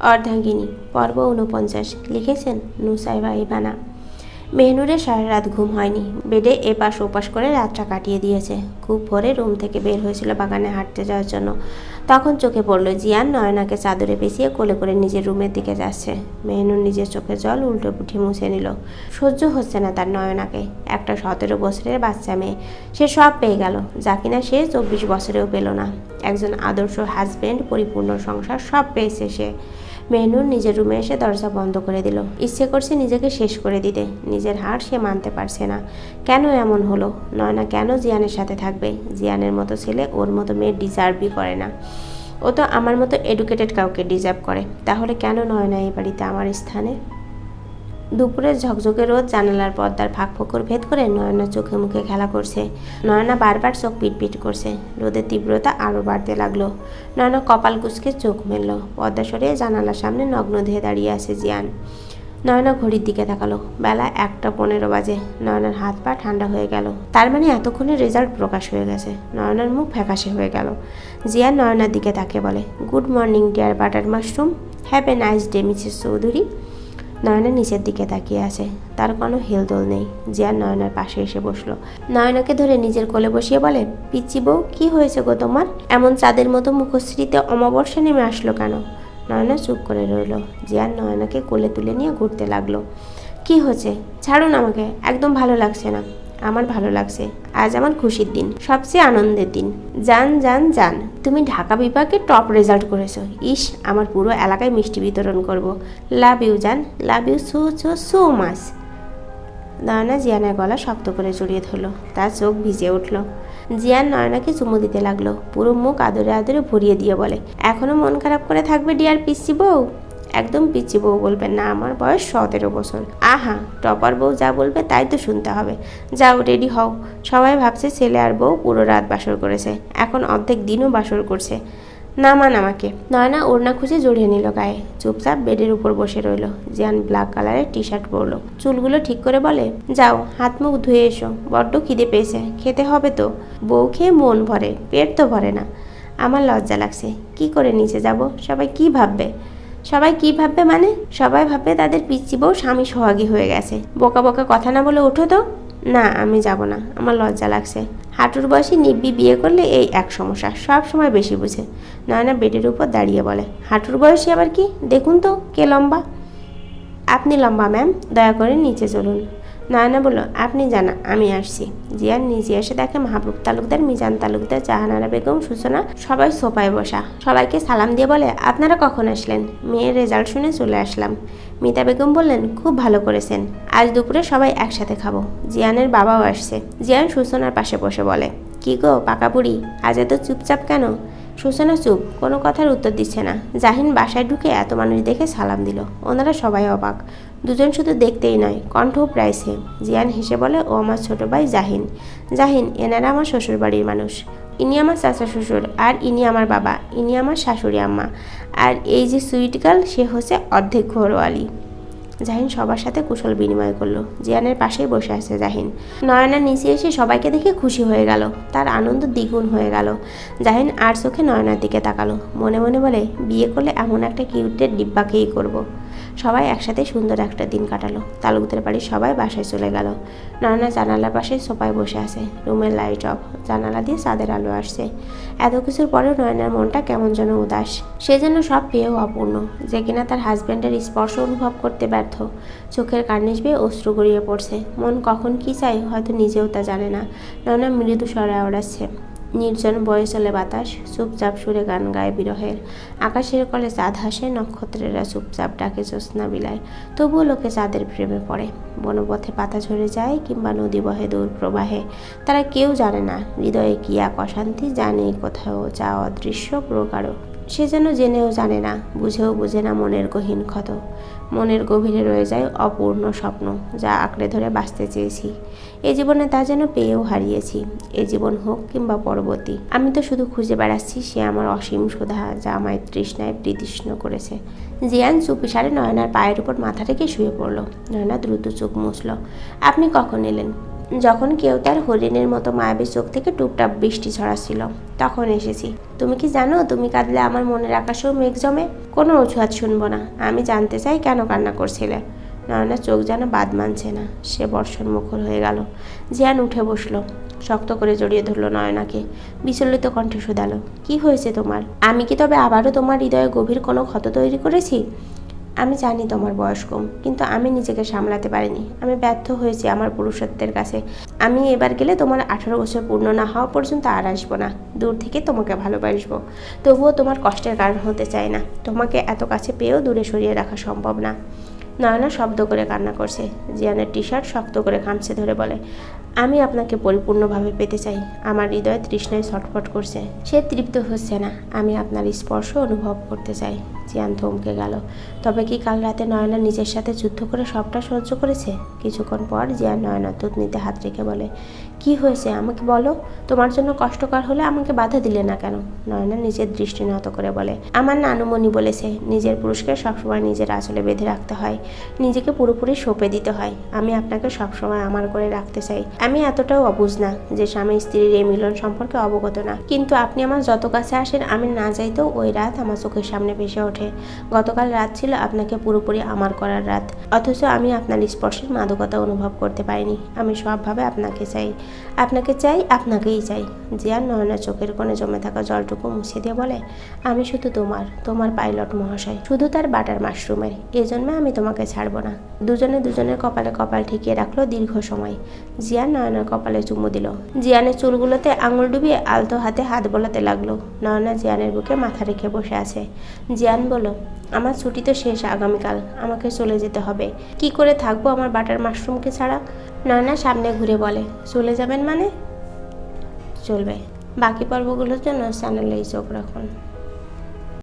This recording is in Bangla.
অর্ধাঙ্গিনী পর্ব উনপঞ্চাশ লিখেছেন নুসাইবা ইবানা। মেহনুরের সারা রাত ঘুম হয়নি। বেডে এপাশ ওপাশ করে রাতটা কাটিয়ে দিয়েছে। খুব ভোরে রুম থেকে বের হয়েছিল বাগানে হাঁটতে যাওয়ার জন্য। তখন চোখে পড়ল জিয়ান নয়নাকে চাদরে পেঁচিয়ে কোলে করে নিজের রুমের দিকে যাচ্ছে। মেহনুর নিজের চোখে জল উল্টো পুঠি মুছে নিল। সহ্য হচ্ছে না তার নয়নাকে। একটা সতেরো বছরের বাচ্চা মেয়ে। সে সব পেয়ে গেল। যা কিনা সে চব্বিশ বছরেও পেল না। একজন আদর্শ হাজবেন্ড পরিপূর্ণ সংসার, সব পেয়েছে সে। মেহনুর নিজের রুমে এসে দরজা বন্ধ করে দিল। ইচ্ছে করছে নিজেকে শেষ করে দিতে। নিজের হার সে মানতে পারছে না। কেন এমন হলো? নয়না কেন জিয়ানের সাথে থাকবে? জিয়ানের মতো ছেলে ওর মতো মেয়ে ডিজার্ভই করে না। ও তো আমার মতো এডুকেটেড কাউকে ডিজার্ভ করে। তাহলে কেন নয়না এই বাড়িতে আমার স্থানে? দুপুরের ঝকঝকে রোদ, জানালার পর্দার ফাঁক ফোকর ভেদ করে নয়না চোখে মুখে খেলা করছে। নয়না বারবার চোখ পিটপিট করছে। রোদের তীব্রতা আরও বাড়তে লাগল। নয়না কপাল কুচকে চোখ মেলল। পর্দা সরিয়ে জানালার সামনে নগ্ন ধেয়ে দাঁড়িয়ে আছে জিয়ান। নয়না ঘড়ির দিকে তাকালো। বেলা একটা পনেরো বাজে। নয়নার হাত পা ঠান্ডা হয়ে গেল। তার মানে এতক্ষণে রেজাল্ট প্রকাশ হয়ে গেছে। নয়নার মুখ ফ্যাকাশে হয়ে গেল। জিয়ান নয়নার দিকে তাকে বলে, good morning, dear butter mushroom have a nice day, Mrs Chowdhury. Nayana নিচের দিকে তাকিয়ে আছে। তার কোনো হেলদোল নেই জিয়া নয়নার পাশে এসে বসল। নয়নাকে ধরে নিজের কোলে বসিয়ে বলে পিচ্ছি বউ, কি হয়েছে গো তোমার? এমন চাঁদের মতো মুখশ্রীতে অমাবস্যা নেমে আসলো কেন? নয়না চুপ করে রইল জিয়ার নয়নাকে কোলে তুলে নিয়ে ঘুরতে লাগল। কি হয়েছে? ছাড়ুন আমাকে, একদম ভালো লাগছে না। আমার ভালো লাগছে। আজ আমার খুশির দিন, সবচেয়ে আনন্দের দিন। যান যান যান তুমি ঢাকা বিভাগে টপ রেজাল্ট করেছ। ইস, আমার পুরো এলাকায় মিষ্টি বিতরণ করব। লাভ ইউ জান love you so so so much Nayana জিয়ানের গলা শক্ত করে জড়িয়ে ধরলো, তার চোখ ভিজে উঠল। জিয়ান নয়নাকে চুমু দিতে লাগল, পুরো মুখ আদরে আদরে ভরিয়ে দিয়ে বলে, এখনও মন খারাপ করে থাকবে ডিয়ার পিসি বউ? একদম পিচ্ছি বউ বলবে, না, আমার বয়স সতেরো বছর। আহা, টপার বউ যা বলবে তাই তো শুনতে হবে। যাও, রেডি হও। সবাই ভাবছে ছেলে আর বউ পুরো রাত বাসর করেছে। এখন অর্ধেক দিনও বাসর করছে। নামান আমাকে। নয়না ওড়না খুঁজে জড়িয়ে নিল গায়ে। চুপচাপ বেডের উপর বসে রইল। জিয়ান ব্ল্যাক কালারের টি শার্ট পরলো। চুলগুলো ঠিক করে বলে, যাও, হাত মুখ ধুয়ে এসো। বড্ড খিদে পেয়েছে। খেতে হবে তো? বউ খেয়ে মন ভরে, পেট তো ভরে না। আমার লজ্জা লাগছে। কি করে নিচে যাব? সবাই কি ভাববে? সবাই কি ভাববে মানে? সবাই ভাববে তাদের পিচ্ছি বউ স্বামী সোহাগী হয়ে গেছে। বোকা বোকা কথা না বলে ওঠো তো। না, আমি যাব না, আমার লজ্জা লাগছে। হাঁটুর বয়সী নিব্বি বিয়ে করলে এই এক সমস্যা, সব সময় বেশি বুঝে। নয়না বেডের উপর দাঁড়িয়ে বলে, হাঁটুর বয়সী আবার কি? দেখুন তো, কে লম্বা? আপনি লম্বা, ম্যাম, দয়া করে নিচে চলুন। নয়না বলল, আপনি জানা, আমি আসছি। জিয়ান নিজে এসে দেখে মাহবুব তালুকদার, মিজান তালুকদার, জাহানারা বেগম সূচনা সবাই সোফায় বসা। সবাইকে সালাম দিয়ে বলে, আপনারা কখন আসলেন? মেয়ের রেজাল্ট শুনে চলে আসলাম। মিতা বেগম বললেন, খুব ভালো করেছেন। আজ দুপুরে সবাই একসাথে খাব। জিয়ানের বাবাও আসছে। জিয়ান সূচনার পাশে বসে বলে, কি গো পাকাপুরি আজ এত চুপচাপ কেন? সূচনা চুপ, কোনো কথার উত্তর দিচ্ছে না। জাহিন বাসায় ঢুকে এত মানুষ দেখে সালাম দিল। ওনারা সবাই অবাক। দুজন শুধু দেখতেই নয়, কণ্ঠও প্রায় সেম জিয়ান হেসে বলে, ও আমার ছোট ভাই জাহিন। জাহিন, এনারা আমার শ্বশুর বাড়ির মানুষ। ইনি আমার চাচা শ্বশুর আর ইনি আমার বাবা। ইনি আমার শাশুড়ি আম্মা। আর এই যে সুইট গার্ল সে হচ্ছে অর্ধেক ঘরোয়ালি। জাহিন সবার সাথে কুশল বিনিময় করল। জিয়ানের পাশেই বসে আছে জাহিন। নয়না নিচে এসে সবাইকে দেখে খুশি হয়ে গেল। তার আনন্দ দ্বিগুণ হয়ে গেল। জাহিন আর চোখে নয়নার দিকে তাকালো। মনে মনে বলে, বিয়ে করলে এমন একটা কিউটের ডিব্বাকেই করব। সবাই একসাথে সুন্দর একটা দিন কাটালো। তালুকদের বাড়ির সবাই বাসায় চলে গেল। নয়না জানালার পাশে সোফায় বসে আছে। রুমের লাইট অফ জানালা দিয়ে চাঁদের আলো আসছে। এত কিছুর পরেও নয়নার মনটা কেমন যেন উদাস। সে যেন সব পেয়েও অপূর্ণ, যে কিনা তার হাজব্যান্ডের স্পর্শ অনুভব করতে ব্যর্থ। চোখের কার্নিশ বেয়ে অশ্রু গড়িয়ে পড়ছে। মন কখন কি চায় হয়তো নিজেও তা জানে না। নয়না মৃদু স্বরে আওড়াচ্ছে। নির্জন বয়ে চলে বাতাস, চুপচাপ সুরে গান গায় বিরহের। আকাশের কলে চাঁদ হাসে, নক্ষত্রেরা চুপচাপ ডাকে জ্যোৎস্না বিলায়। তবুও লোকে চাঁদের প্রেমে পড়ে। বনপথে পাতা ঝরে যায় কিংবা নদী বহে দূর প্রবাহে। তারা কেউ জানে না হৃদয়ে কি এক অশান্তি জানে কোথাও যা অদৃশ্য প্রকারও সে যেন জেনেও জানে না, বুঝেও বুঝে না মনের গহীন ক্ষত। মনের গভীরে রয়ে যায় অপূর্ণ স্বপ্ন, যা আঁকড়ে ধরে বাঁচতে চেয়েছি। এ জীবনে তা যেন পেয়েও হারিয়েছি, এ জীবন হোক কিংবা পরবর্তী। আমি তো শুধু খুঁজে বেড়াচ্ছি সে আমার অসীম সুধা, যা আমায় তৃষ্ণায় প্রীতৃষ্ণ করেছে। জিয়ান চুপি সারে নয়নার পায়ের উপর মাথা রেখে শুয়ে পড়ল। নয়না দ্রুত চোখ মুছল। আপনি কখন এলেন? যখন কেউ তার হরিণের মতো মায়াবী চোখ থেকে টুপটাপ বৃষ্টি ছড়াচ্ছিল, তখন এসেছি। তুমি কি জানো, তুমি কাঁদলে আমার মনের আকাশেও মেঘ জমে? কোনো অজুহাত শুনব না। আমি জানতে চাই কেন কান্না করছিলে। নয়না চোখ যেন বাদ মানছে না। সে বর্ষণ মুখর হয়ে গেল। জিয়ান উঠে বসল। শক্ত করে জড়িয়ে ধরলো নয়নাকে। বিচলিত কণ্ঠে শুধালো, কি হয়েছে তোমার? আমি কি তবে আবারও তোমার হৃদয়ে গভীর কোনো ক্ষত তৈরি করেছি? আমি জানি তোমার বয়স কম, কিন্তু আমি নিজেকে সামলাতে পারিনি। আমি ব্যর্থ হয়েছি আমার পুরুষত্বের কাছে। আমি এবার গেলে তোমার আঠারো বছর পূর্ণ না হওয়া পর্যন্ত আর আসব না। দূর থেকে তোমাকে ভালোবাসবো। তবুও তোমার কষ্টের কারণ হতে চাই না। তোমাকে এত কাছে পেয়েও দূরে সরিয়ে রাখা সম্ভব না। নয়না শব্দ করে কান্না করছে। জিয়ানের টি শার্ট শক্ত করে খামছে ধরে বলে আমি আপনাকে পরিপূর্ণভাবে পেতে চাই। আমার হৃদয় তৃষ্ণায় ছটফট করছে। সে তৃপ্ত হচ্ছে না। আমি আপনার স্পর্শ অনুভব করতে চাই। জিয়ান থমকে গেল। তবে কি কাল রাতে নয়না নিজের সাথে যুদ্ধ করে সবটা সহ্য করেছে? কিছুক্ষণ পর জিয়ান নয়না নিতে হাত রেখে বলে কি হয়েছে? আমাকে বলো। তোমার জন্য কষ্টকর হলে আমাকে বাধা দিলে না কেন? নয়না নিজের দৃষ্টি নত করে বলে। আমার নানুমণি বলেছে, নিজের পুরুষকে সবসময় নিজের আঁচলে বেঁধে রাখতে হয়। নিজেকে পুরোপুরি সঁপে দিতে হয়। আমি আপনাকে সবসময় আমার করে রাখতে চাই। আমি এতটাও অবুঝ না যে স্বামী স্ত্রীর এই মিলন সম্পর্কে অবগত না। কিন্তু আপনি আমার যত কাছে আসেন, আমি না যাইতেও ওই রাত আমার চোখের সামনে ভেসে ওঠে। গতকাল রাত ছিল আপনাকে পুরোপুরি আমার করার রাত। অথচ আমি আপনার স্পর্শের মাদকতা অনুভব করতে পারিনি। আমি সবভাবে আপনাকে চাই। আপনাকে চাই, আপনাকেই চাই। জিয়ার নয়না চোখের কোণে জমে থাকা জলটুকু মুছে দিয়ে বলে, আমি শুধু তোমার তোমার পাইলট মহাশয়। শুধু তার বাটার মাশরুমের। এই জন্যে আমি তোমাকে ছাড়বো না। দুজনে দুজনের কপালে কপাল ঠেকিয়ে রাখল দীর্ঘ সময়। জিয়ান নয়নার কপালে চুমু দিল। জিয়ানের চুলগুলোতে আঙুল ডুবিয়ে আলতো হাতে হাত বোলাতে লাগল। নয়না জিয়ানের বুকে মাথা রেখে বসে আছে। জিয়ান বলল আমার ছুটি তো শেষ, আগামীকাল আমাকে চলে যেতে হবে। কি করে থাকব আমার বাটার মাশরুমকে ছাড়া? নয়না সামনে ঘুরে বলে, চলে যাবেন মানে? চলবে। বাকি পর্বগুলোর জন্য চ্যানেলেই চোখ রাখুন।